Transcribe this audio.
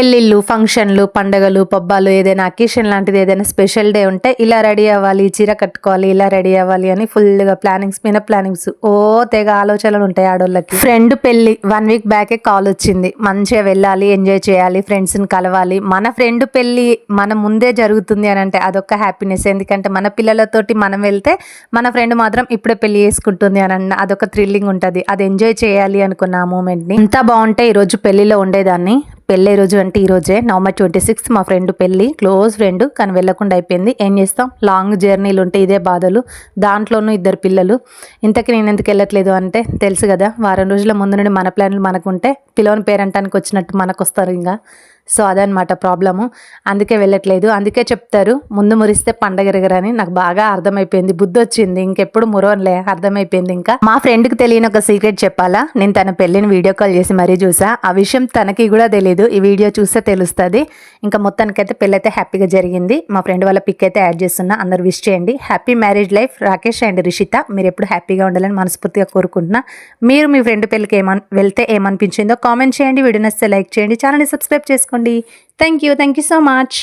పెళ్ళిళ్ళు ఫంక్షన్లు పండగలు పబ్బాలు ఏదైనా అకేషన్ లాంటిది ఏదైనా స్పెషల్ డే ఉంటే ఇలా రెడీ అవ్వాలి చీర కట్టుకోవాలి ఇలా రెడీ అవ్వాలి అని ఫుల్గా ప్లానింగ్స్ మీద ప్లానింగ్స్ ఓ తెగ ఆలోచనలు ఉంటాయి ఆడోళ్ళకి. ఫ్రెండ్ పెళ్ళి వన్ వీక్ బ్యాకే కాల్ వచ్చింది. మంచిగా వెళ్ళాలి ఎంజాయ్ చేయాలి ఫ్రెండ్స్ని కలవాలి. మన ఫ్రెండ్ పెళ్ళి మన ముందే జరుగుతుంది అని అంటే అదొక హ్యాపీనెస్. ఎందుకంటే మన పిల్లలతోటి మనం వెళ్తే మన ఫ్రెండ్ మాత్రం ఇప్పుడే పెళ్ళి చేసుకుంటుంది అని అన్న అదొక థ్రిల్లింగ్ ఉంటుంది. అది ఎంజాయ్ చేయాలి అనుకున్న ఆ మూమెంట్ని. ఇంత బాగుంటే ఈరోజు పెళ్ళిలో ఉండేదాన్ని. పెళ్ళే రోజు అంటే ఈ రోజే నవంబర్ ట్వంటీ సిక్స్ మా ఫ్రెండ్ పెళ్ళి క్లోజ్ ఫ్రెండ్ కానీ వెళ్ళకుండా అయిపోయింది. ఏం చేస్తాం? లాంగ్ జర్నీలు ఉంటే ఇదే బాధలు. దాంట్లోనూ ఇద్దరు పిల్లలు. ఇంతకీ నేను ఎందుకు వెళ్ళట్లేదు అంటే తెలుసు కదా వారం రోజుల ముందు నుండి మన ప్లాన్లు మనకుంటే పిలవని పేరంటానికి వచ్చినట్టు మనకు వస్తారు ఇంకా. సో అదనమాట ప్రాబ్లము. అందుకే వెళ్ళట్లేదు. అందుకే చెప్తారు ముందు మురిస్తే పండగరగరని నాకు బాగా అర్థమైపోయింది. బుద్ధి వచ్చింది ఇంకెప్పుడు మురవనిలే అర్థమైపోయింది ఇంకా. మా ఫ్రెండ్కి తెలియని ఒక సీక్రెట్ చెప్పాలా? నేను తన పెళ్ళిని వీడియో కాల్ చేసి మరీ చూసా. ఆ విషయం తనకి కూడా తెలియదు ఈ వీడియో చూస్తే తెలుస్తుంది. ఇంకా మొత్తానికైతే పెళ్ళైతే హ్యాపీగా జరిగింది. మా ఫ్రెండ్ వాళ్ళ పిక్ అయితే యాడ్ చేస్తున్నా. అందరు విష్ చేయండి. Happy marriage life. Rakesh and Rishita మీరు ఎప్పుడు హ్యాపీగా ఉండాలని మనస్ఫూర్తిగా కోరుకుంటున్నా. మీరు మీ ఫ్రెండ్ పెళ్ళికి ఏమన్ వెళ్తే ఏమనిపించిందో కామెంట్ చేయండి వీడియో నచ్చితే లైక్ చేయండి ఛానల్ని సబ్స్క్రైబ్ చేసుకోండి. Thank you thank you so much